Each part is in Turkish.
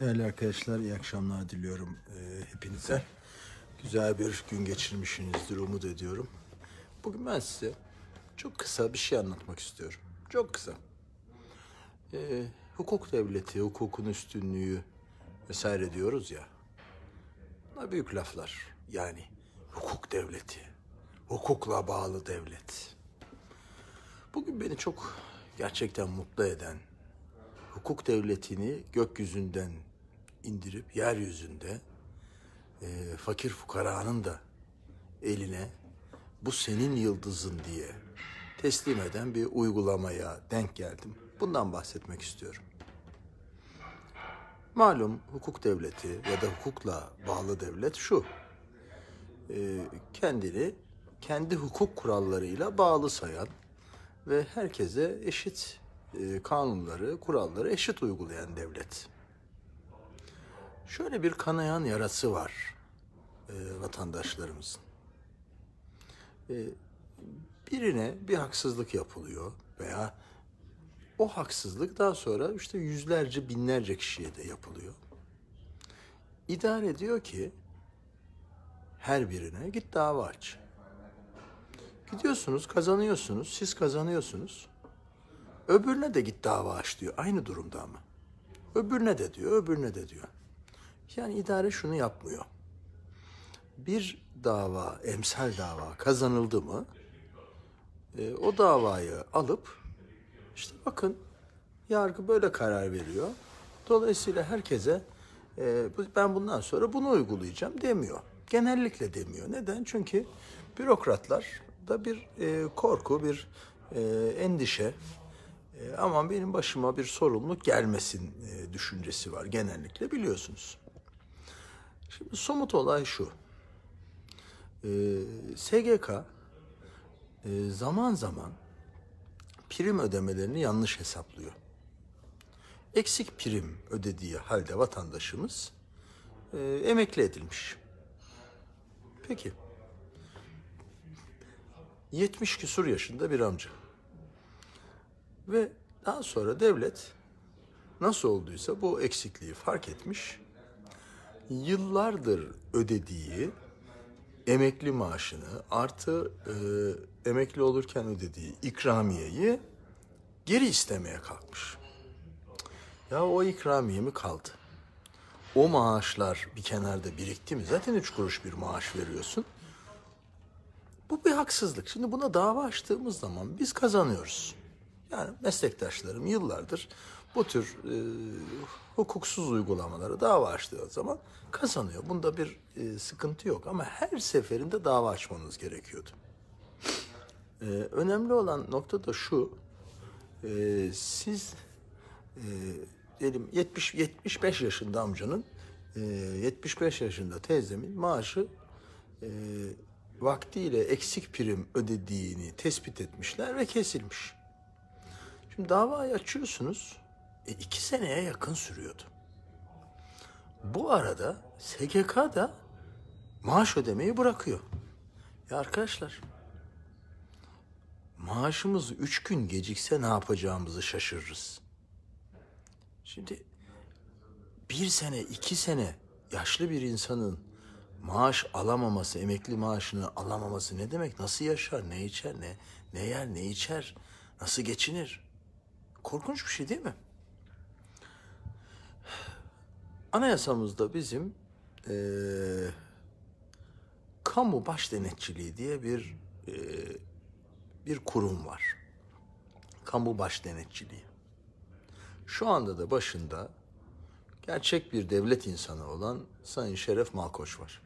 Değerli arkadaşlar iyi akşamlar diliyorum e, hepinize. Güzel bir gün geçirmişsinizdir umut ediyorum. Bugün ben size çok kısa bir şey anlatmak istiyorum. Çok kısa. E, hukuk devleti, hukukun üstünlüğü vesaire diyoruz ya. Bunlar büyük laflar. Yani hukuk devleti, hukukla bağlı devlet. Bugün beni çok gerçekten mutlu eden, hukuk devletini gökyüzünden indirip yeryüzünde e, fakir fukaranın da eline bu senin yıldızın diye teslim eden bir uygulamaya denk geldim. Bundan bahsetmek istiyorum. Malum hukuk devleti ya da hukukla bağlı devlet şu. e, kendini kendi hukuk kurallarıyla bağlı sayan ve herkese eşit kanunları, kuralları eşit uygulayan devlet. Şöyle bir kanayan yarası var e, vatandaşlarımızın. E, birine bir haksızlık yapılıyor veya o haksızlık daha sonra işte yüzlerce, binlerce kişiye de yapılıyor. İdare diyor ki her birine git dava aç. Gidiyorsunuz, kazanıyorsunuz, siz kazanıyorsunuz. Öbürüne de git dava aç diyor. Aynı durumda ama. Öbürüne de diyor, öbürüne de diyor. Yani idare şunu yapmıyor. Bir dava, emsal dava kazanıldı mı e, o davayı alıp işte bakın yargı böyle karar veriyor. Dolayısıyla herkese e, ben bundan sonra bunu uygulayacağım demiyor. Genellikle demiyor. Neden? Çünkü bürokratlar da bir e, korku, bir e, endişe, e, aman benim başıma bir sorumluluk gelmesin e, düşüncesi var genellikle biliyorsunuz. Şimdi somut olay şu. E, SGK e, zaman zaman prim ödemelerini yanlış hesaplıyor. Eksik prim ödediği halde vatandaşımız e, emekli edilmiş. Peki. 70 küsur yaşında bir amca. Ve daha sonra devlet nasıl olduysa bu eksikliği fark etmiş. Yıllardır ödediği emekli maaşını artı e, emekli olurken ödediği ikramiyeyi geri istemeye kalkmış. Ya o ikramiye mi kaldı? O maaşlar bir kenarda birikti mi? Zaten üç kuruş bir maaş veriyorsun. Bu bir haksızlık. Şimdi buna dava açtığımız zaman biz kazanıyoruz. Yani meslektaşlarım yıllardır bu tür e, hukuksuz uygulamalara dava açtığı zaman kazanıyor. Bunda bir e, sıkıntı yok ama her seferinde dava açmanız gerekiyordu. E, önemli olan nokta da şu. e, siz e, diyelim 70 75 yaşında amcanın e, 75 yaşında teyzemin maaşı e, vaktiyle eksik prim ödediğini tespit etmişler ve kesilmiş. Şimdi davayı açıyorsunuz. E, iki seneye yakın sürüyordu. Bu arada SGK da maaş ödemeyi bırakıyor. Ya arkadaşlar maaşımız üç gün gecikse ne yapacağımızı şaşırırız. Şimdi bir sene, iki sene yaşlı bir insanın maaş alamaması, emekli maaşını alamaması ne demek? Nasıl yaşar, ne içer, ne, ne yer, ne içer, nasıl geçinir? Korkunç bir şey değil mi? Anayasamızda bizim eee, kamu baş denetçiliği diye bir eee, bir kurum var. Kamu baş denetçiliği. Şu anda da başında gerçek bir devlet insanı olan Sayın Şeref Malkoç var.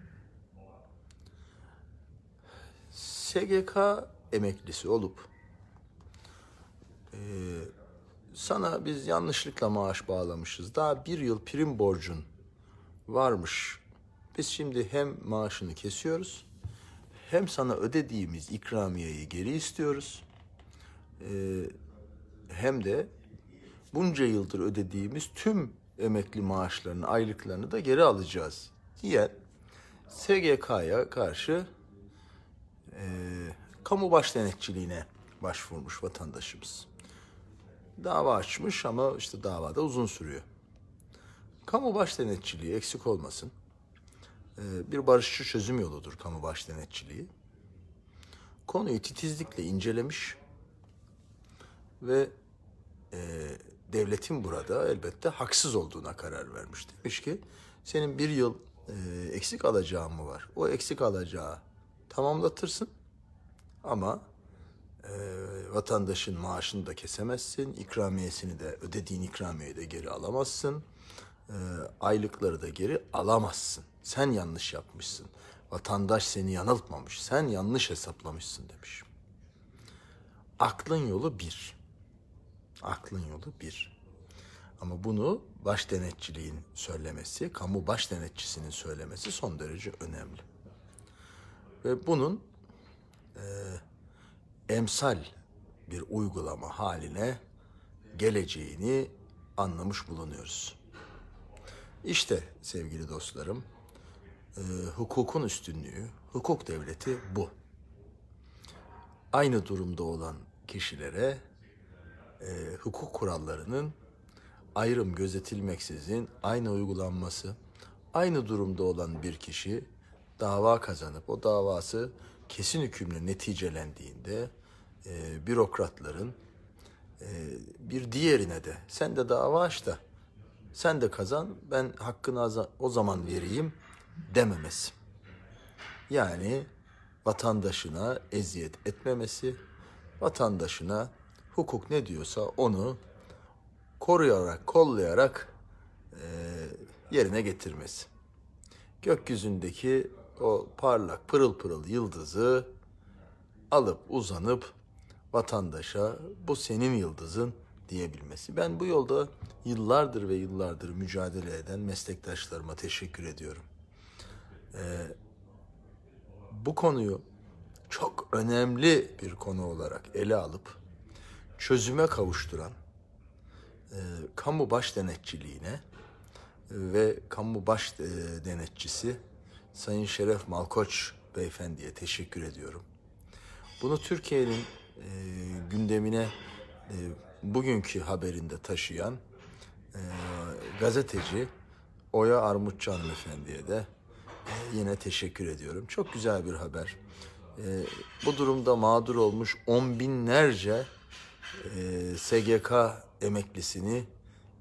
SGK emeklisi olup sana biz yanlışlıkla maaş bağlamışız. Daha bir yıl prim borcun varmış. Biz şimdi hem maaşını kesiyoruz hem sana ödediğimiz ikramiyeyi geri istiyoruz. Ee, hem de bunca yıldır ödediğimiz tüm emekli maaşlarını, aylıklarını da geri alacağız diye SGK'ya karşı e, kamu baş denetçiliğine başvurmuş vatandaşımız. Dava açmış ama işte davada uzun sürüyor. kamu baş denetçiliği eksik olmasın. Ee, bir barışçı çözüm yoludur kamu baş denetçiliği. Konuyu titizlikle incelemiş ve e, devletin burada elbette haksız olduğuna karar vermiş. Demiş ki senin bir yıl e, eksik alacağın mı var? O eksik alacağı tamamlatırsın ama e, vatandaşın maaşını da kesemezsin, ikramiyesini de ödediğin ikramiyeyi de geri alamazsın, e, aylıkları da geri alamazsın. Sen yanlış yapmışsın. Vatandaş seni yanıltmamış, sen yanlış hesaplamışsın demiş. Aklın yolu bir. Aklın yolu bir. Ama bunu baş denetçiliğin söylemesi, kamu baş denetçisinin söylemesi son derece önemli. Ve bunun emsal bir uygulama haline geleceğini anlamış bulunuyoruz. İşte sevgili dostlarım, e, hukukun üstünlüğü, hukuk devleti bu. Aynı durumda olan kişilere e, hukuk kurallarının ayrım gözetilmeksizin aynı uygulanması, aynı durumda olan bir kişi dava kazanıp o davası kesin hükümle neticelendiğinde e, bürokratların e, bir diğerine de sen de dava aç da sen de kazan ben hakkını o zaman vereyim dememesi. Yani vatandaşına eziyet etmemesi, vatandaşına hukuk ne diyorsa onu koruyarak, kollayarak e, yerine getirmesi. Gökyüzündeki o parlak pırıl pırıl yıldızı alıp uzanıp vatandaşa bu senin yıldızın diyebilmesi. Ben bu yolda yıllardır ve yıllardır mücadele eden meslektaşlarıma teşekkür ediyorum. Ee, bu konuyu çok önemli bir konu olarak ele alıp çözüme kavuşturan e, kamu baş denetçiliğine ve kamu baş e, denetçisi Sayın Şeref Malkoç beyefendiye teşekkür ediyorum. Bunu Türkiye'nin e, gündemine e, bugünkü haberinde taşıyan e, gazeteci Oya Armutçu hanımefendiye de e, yine teşekkür ediyorum. Çok güzel bir haber. E, bu durumda mağdur olmuş on binlerce e, SGK emeklisini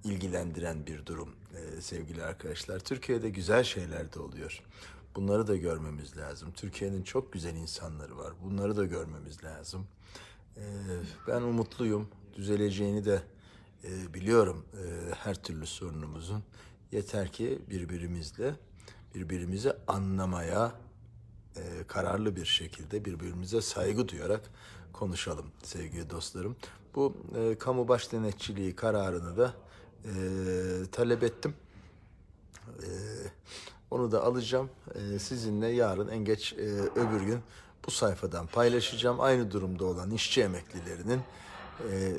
ilgilendiren bir durum sevgili arkadaşlar. Türkiye'de güzel şeyler de oluyor. Bunları da görmemiz lazım. Türkiye'nin çok güzel insanları var. Bunları da görmemiz lazım. E, ben umutluyum. Düzeleceğini de e, biliyorum e, her türlü sorunumuzun. Yeter ki birbirimizle birbirimizi anlamaya e, kararlı bir şekilde birbirimize saygı duyarak konuşalım sevgili dostlarım. Bu e, kamu baş denetçiliği kararını da e, talep ettim. E, onu da alacağım. E, sizinle yarın en geç e, öbür gün bu sayfadan paylaşacağım. Aynı durumda olan işçi emeklilerinin e,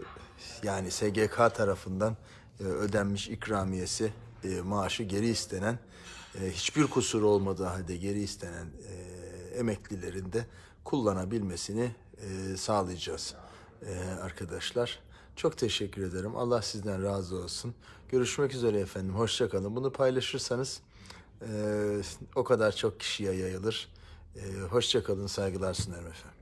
yani SGK tarafından e, ödenmiş ikramiyesi e, maaşı geri istenen e, hiçbir kusur olmadığı halde geri istenen e, emeklilerin de kullanabilmesini e, sağlayacağız e, arkadaşlar. Çok teşekkür ederim. Allah sizden razı olsun. Görüşmek üzere efendim. Hoşçakalın. Bunu paylaşırsanız e, o kadar çok kişiye yayılır. E, hoşçakalın. Saygılar sunarım efendim.